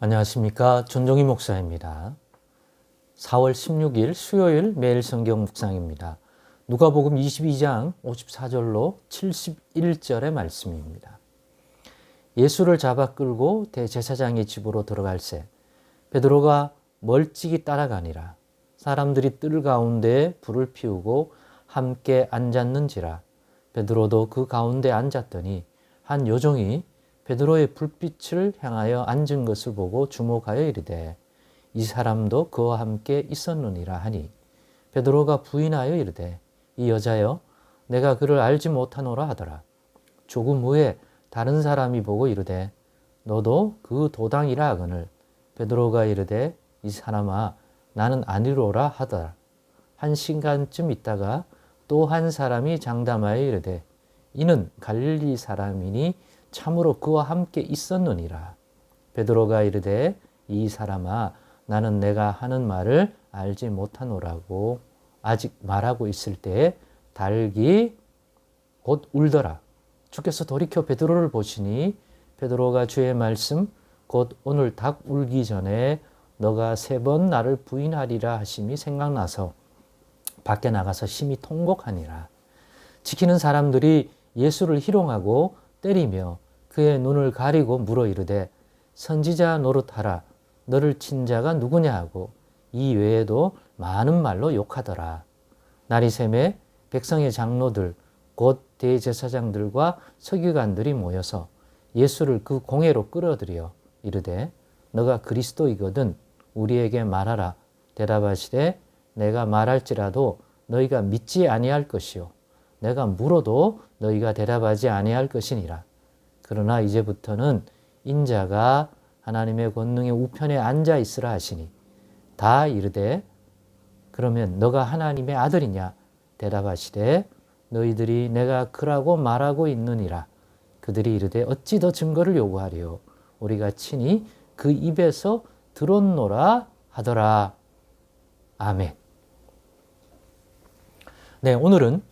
안녕하십니까. 존종희 목사입니다. 4월 16일 수요일 매일 성경 묵상입니다. 누가복음 22장 54절로 71절의 말씀입니다. 예수를 잡아 끌고 대제사장의 집으로 들어갈새 베드로가 멀찍이 따라가니라 사람들이 뜰 가운데 불을 피우고 함께 앉았는지라 베드로도 그 가운데 앉았더니 한 요종이 베드로의 불빛을 향하여 앉은 것을 보고 주목하여 이르되 이 사람도 그와 함께 있었느니라 하니 베드로가 부인하여 이르되 이 여자여 내가 그를 알지 못하노라 하더라. 조금 후에 다른 사람이 보고 이르되 너도 그 도당이라 하거늘. 베드로가 이르되 이 사람아 나는 아니로라 하더라. 한 시간쯤 있다가 또 한 사람이 장담하여 이르되 이는 갈릴리 사람이니 참으로 그와 함께 있었느니라. 베드로가 이르되 이 사람아 나는 내가 하는 말을 알지 못하노라고 아직 말하고 있을 때에 달기 곧 울더라. 주께서 돌이켜 베드로를 보시니 베드로가 주의 말씀 곧 오늘 닭 울기 전에 너가 세 번 나를 부인하리라 하심이 생각나서 밖에 나가서 심히 통곡하니라. 지키는 사람들이 예수를 희롱하고 때리며 그의 눈을 가리고 물어 이르되 선지자 노릇하라. 너를 친 자가 누구냐? 하고 이 외에도 많은 말로 욕하더라. 날이 샘에 백성의 장로들 곧 대제사장들과 서기관들이 모여서 예수를 그 공회로 끌어들여 이르되 너가 그리스도이거든. 우리에게 말하라. 대답하시되 내가 말할지라도 너희가 믿지 아니할 것이요. 내가 물어도 너희가 대답하지 아니할 것이니라 그러나 이제부터는 인자가 하나님의 권능의 우편에 앉아 있으라 하시니 다 이르되 그러면 너가 하나님의 아들이냐? 대답하시되 너희들이 내가 그라고 말하고 있느니라. 그들이 이르되 어찌 더 증거를 요구하리요? 우리가 친히 그 입에서 들었노라 하더라. 아멘. 네 오늘은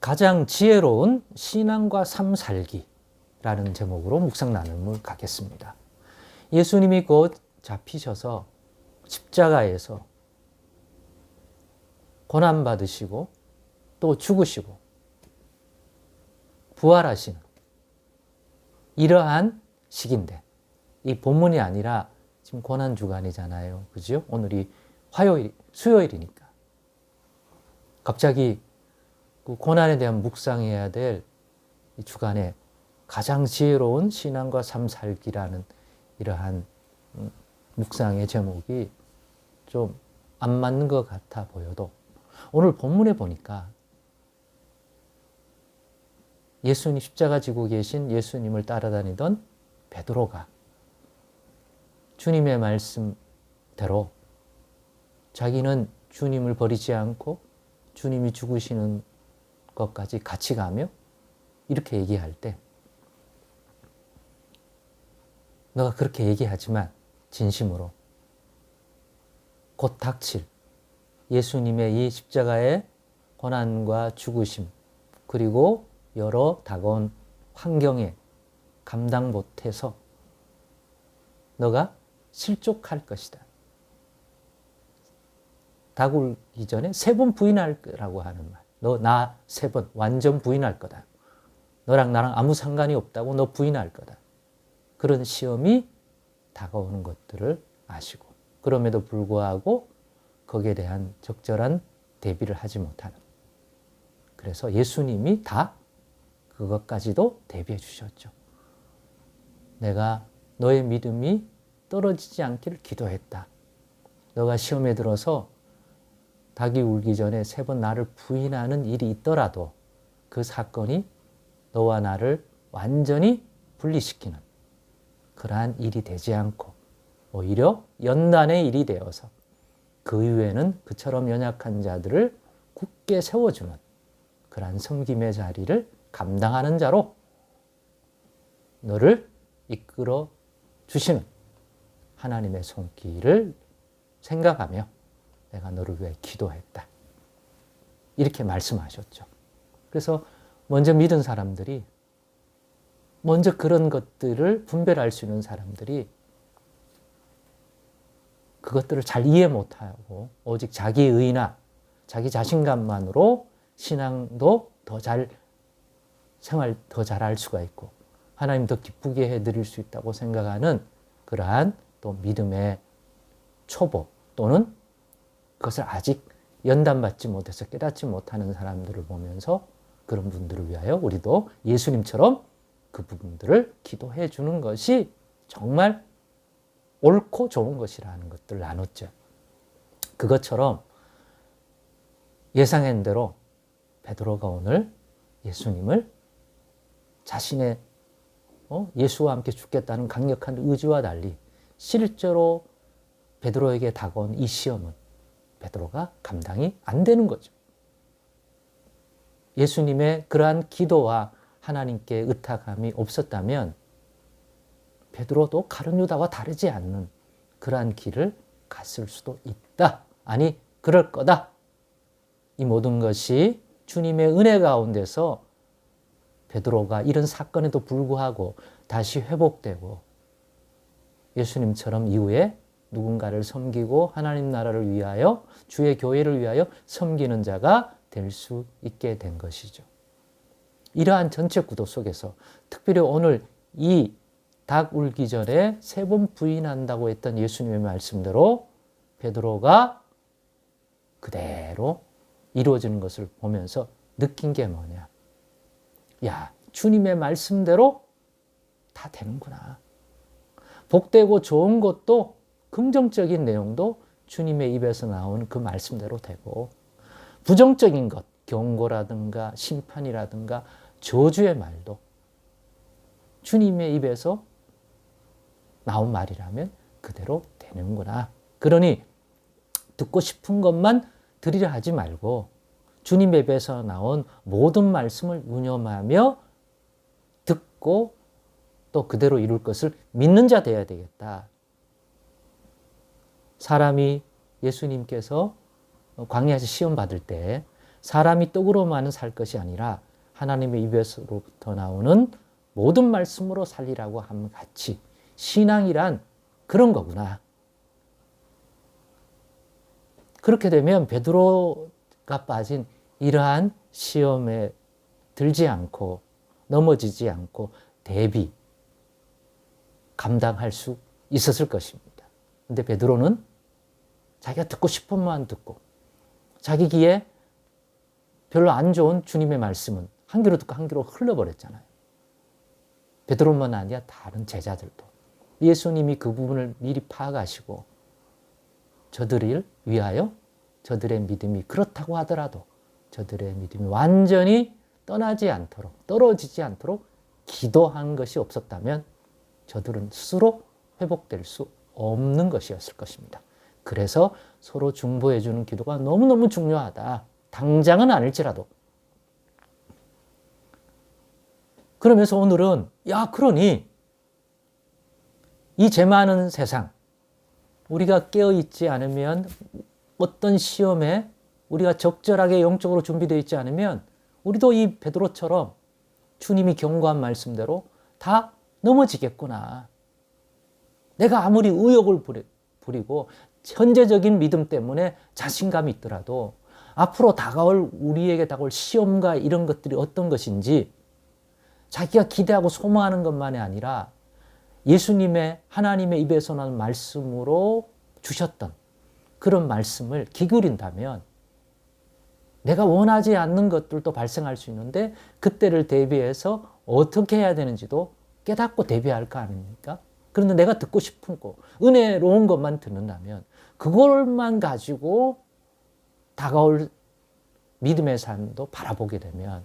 가장 지혜로운 신앙과 삶 살기 라는 제목으로 묵상 나눔을 갖겠습니다. 예수님이 곧 잡히셔서 십자가에서 고난받으시고 또 죽으시고 부활하시는 이러한 시기인데 이 본문이 아니라 지금 고난 주간이잖아요. 그죠? 오늘이 화요일, 수요일이니까. 갑자기 그 고난에 대한 묵상해야 될이 주간에 가장 지혜로운 신앙과 삶 살기라는 이러한 음, 묵상의 제목이 좀 안 맞는 것 같아 보여도 오늘 본문에 보니까 예수님 십자가 지고 계신 예수님을 따라다니던 베드로가 주님의 말씀대로 자기는 주님을 버리지 않고 주님이 죽으시는 것까지 같이 가며 이렇게 얘기할 때 너가 그렇게 얘기하지만 진심으로 곧 닥칠 예수님의 이 십자가의 고난과 죽으심 그리고 여러 다가온 환경에 감당 못해서 너가 실족할 것이다. 다굴기 전에 세 번 부인할 거라고 하는 말. 너 나 세 번 완전 부인할 거다. 너랑 나랑 아무 상관이 없다고 너 부인할 거다. 그런 시험이 다가오는 것들을 아시고 그럼에도 불구하고 거기에 대한 적절한 대비를 하지 못하는 그래서 예수님이 다 그것까지도 대비해 주셨죠. 내가 너의 믿음이 떨어지지 않기를 기도했다. 너가 시험에 들어서 닭이 울기 전에 세 번 나를 부인하는 일이 있더라도 그 사건이 너와 나를 완전히 분리시키는 그러한 일이 되지 않고 오히려 연단의 일이 되어서 그 이후에는 그처럼 연약한 자들을 굳게 세워주는 그러한 섬김의 자리를 감당하는 자로 너를 이끌어 주시는 하나님의 손길을 생각하며 내가 너를 위해 기도했다. 이렇게 말씀하셨죠. 그래서 먼저 믿은 사람들이 먼저 그런 것들을 분별할 수 있는 사람들이 그것들을 잘 이해 못하고 오직 자기 의나 자기 자신감만으로 신앙도 더 잘 생활 더잘할 수가 있고 하나님 더 기쁘게 해드릴 수 있다고 생각하는 그러한 또 믿음의 초보 또는 그것을 아직 연단받지 못해서 깨닫지 못하는 사람들을 보면서 그런 분들을 위하여 우리도 예수님처럼 그 부분들을 기도해 주는 것이 정말 옳고 좋은 것이라는 것들을 나눴죠. 그것처럼 예상한 대로 베드로가 오늘 예수님을 자신의 어? 예수와 함께 죽겠다는 강력한 의지와 달리 실제로 베드로에게 다가온 이 시험은 베드로가 감당이 안 되는 거죠. 예수님의 그러한 기도와 하나님께 의탁함이 없었다면 베드로도 가룟 유다와 다르지 않는 그러한 길을 갔을 수도 있다. 아니 그럴 거다. 이 모든 것이 주님의 은혜 가운데서 베드로가 이런 사건에도 불구하고 다시 회복되고 예수님처럼 이후에 누군가를 섬기고 하나님 나라를 위하여 주의 교회를 위하여 섬기는 자가 될 수 있게 된 것이죠. 이러한 전체 구도 속에서 특별히 오늘 이 닭 울기 전에 세 번 부인한다고 했던 예수님의 말씀대로 베드로가 그대로 이루어지는 것을 보면서 느낀 게 뭐냐. 야, 주님의 말씀대로 다 되는구나. 복되고 좋은 것도 긍정적인 내용도 주님의 입에서 나온 그 말씀대로 되고 부정적인 것, 경고라든가 심판이라든가 저주의 말도 주님의 입에서 나온 말이라면 그대로 되는구나. 그러니 듣고 싶은 것만 드리려 하지 말고 주님의 입에서 나온 모든 말씀을 운념하며 듣고 또 그대로 이룰 것을 믿는 자 되어야 되겠다. 사람이 예수님께서 광야에서 시험 받을 때 사람이 떡으로만은 살 것이 아니라 하나님의 입에서로부터 나오는 모든 말씀으로 살리라고 함 같이 신앙이란 그런 거구나. 그렇게 되면 베드로가 빠진 이러한 시험에 들지 않고 넘어지지 않고 대비 감당할 수 있었을 것입니다. 근데 베드로는 자기가 듣고 싶은 만 듣고 자기 귀에 별로 안 좋은 주님의 말씀은 한 귀로 듣고 한 귀로 흘러버렸잖아요. 베드로만 아니라 다른 제자들도 예수님이 그 부분을 미리 파악하시고 저들을 위하여 저들의 믿음이 그렇다고 하더라도 저들의 믿음이 완전히 떠나지 않도록 떨어지지 않도록 기도한 것이 없었다면 저들은 스스로 회복될 수 없는 것이었을 것입니다. 그래서 서로 중보해 주는 기도가 너무너무 중요하다. 당장은 아닐지라도. 그러면서 오늘은 야 그러니 이 죄 많은 세상 우리가 깨어 있지 않으면 어떤 시험에 우리가 적절하게 영적으로 준비되어 있지 않으면 우리도 이 베드로처럼 주님이 경고한 말씀대로 다 넘어지겠구나. 내가 아무리 의욕을 부리고 현재적인 믿음 때문에 자신감이 있더라도 앞으로 다가올 우리에게 다가올 시험과 이런 것들이 어떤 것인지 자기가 기대하고 소망하는 것만이 아니라 예수님의 하나님의 입에서 나는 말씀으로 주셨던 그런 말씀을 기울인다면 내가 원하지 않는 것들도 발생할 수 있는데 그때를 대비해서 어떻게 해야 되는지도 깨닫고 대비할 거 아닙니까? 그런데 내가 듣고 싶은 거, 은혜로운 것만 듣는다면 그걸만 가지고 다가올 믿음의 삶도 바라보게 되면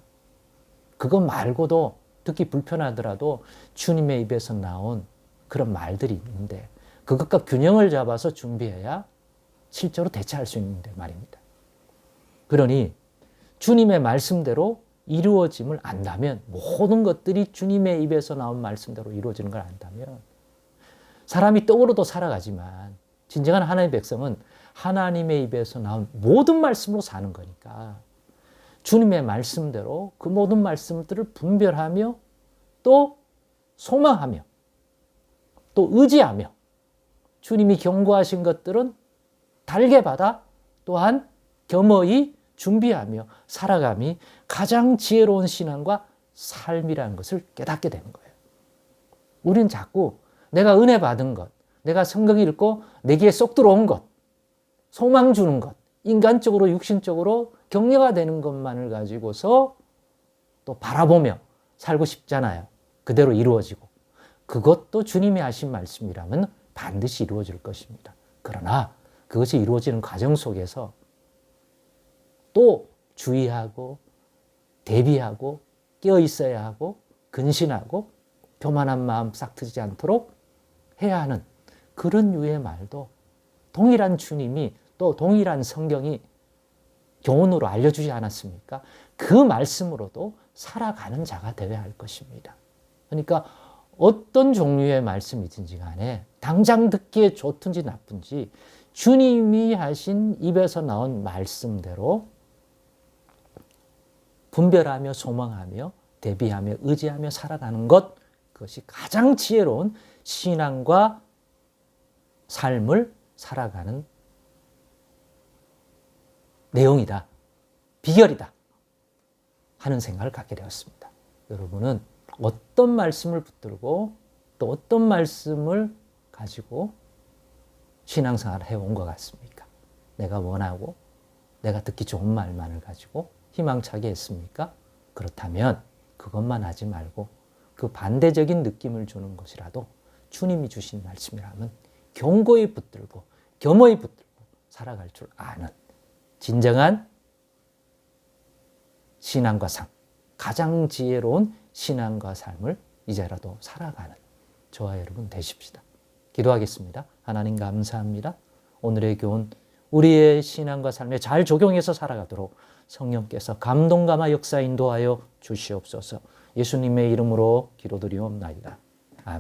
그것 말고도 듣기 불편하더라도 주님의 입에서 나온 그런 말들이 있는데 그것과 균형을 잡아서 준비해야 실제로 대처할 수 있는데 말입니다. 그러니 주님의 말씀대로 이루어짐을 안다면 모든 것들이 주님의 입에서 나온 말씀대로 이루어지는 걸 안다면 사람이 떡으로도 살아가지만 진정한 하나님의 백성은 하나님의 입에서 나온 모든 말씀으로 사는 거니까 주님의 말씀대로 그 모든 말씀들을 분별하며 또 소망하며 또 의지하며 주님이 경고하신 것들은 달게 받아 또한 겸허히 준비하며 살아감이 가장 지혜로운 신앙과 삶이라는 것을 깨닫게 되는 거예요. 우린 자꾸 내가 은혜 받은 것, 내가 성경 읽고 내게 쏙 들어온 것, 소망 주는 것, 인간적으로 육신적으로 격려가 되는 것만을 가지고서 또 바라보며 살고 싶잖아요. 그대로 이루어지고. 그것도 주님이 하신 말씀이라면 반드시 이루어질 것입니다. 그러나 그것이 이루어지는 과정 속에서 또 주의하고 대비하고 깨어 있어야 하고 근신하고 교만한 마음 싹 트지 않도록 해야 하는 그런 유의 말도 동일한 주님이 또 동일한 성경이 교훈으로 알려주지 않았습니까? 그 말씀으로도 살아가는 자가 되어야 할 것입니다. 그러니까 어떤 종류의 말씀이든지 간에 당장 듣기에 좋든지 나쁜지 주님이 하신 입에서 나온 말씀대로 분별하며 소망하며 대비하며 의지하며 살아가는 것 그것이 가장 지혜로운 신앙과 삶을 살아가는 내용이다. 비결이다. 하는 생각을 갖게 되었습니다. 여러분은 어떤 말씀을 붙들고 또 어떤 말씀을 가지고 신앙생활을 해온 것 같습니까? 내가 원하고 내가 듣기 좋은 말만을 가지고 희망차게 했습니까? 그렇다면 그것만 하지 말고 그 반대적인 느낌을 주는 것이라도 주님이 주신 말씀이라면 경고히 붙들고 겸허히 붙들고 살아갈 줄 아는 진정한 신앙과 삶, 가장 지혜로운 신앙과 삶을 이제라도 살아가는 저와 여러분 되십시다. 기도하겠습니다. 하나님 감사합니다. 오늘의 교훈 우리의 신앙과 삶에 잘 적용해서 살아가도록 성령께서 감동감화 역사 인도하여 주시옵소서. 예수님의 이름으로 기도드리옵나이다.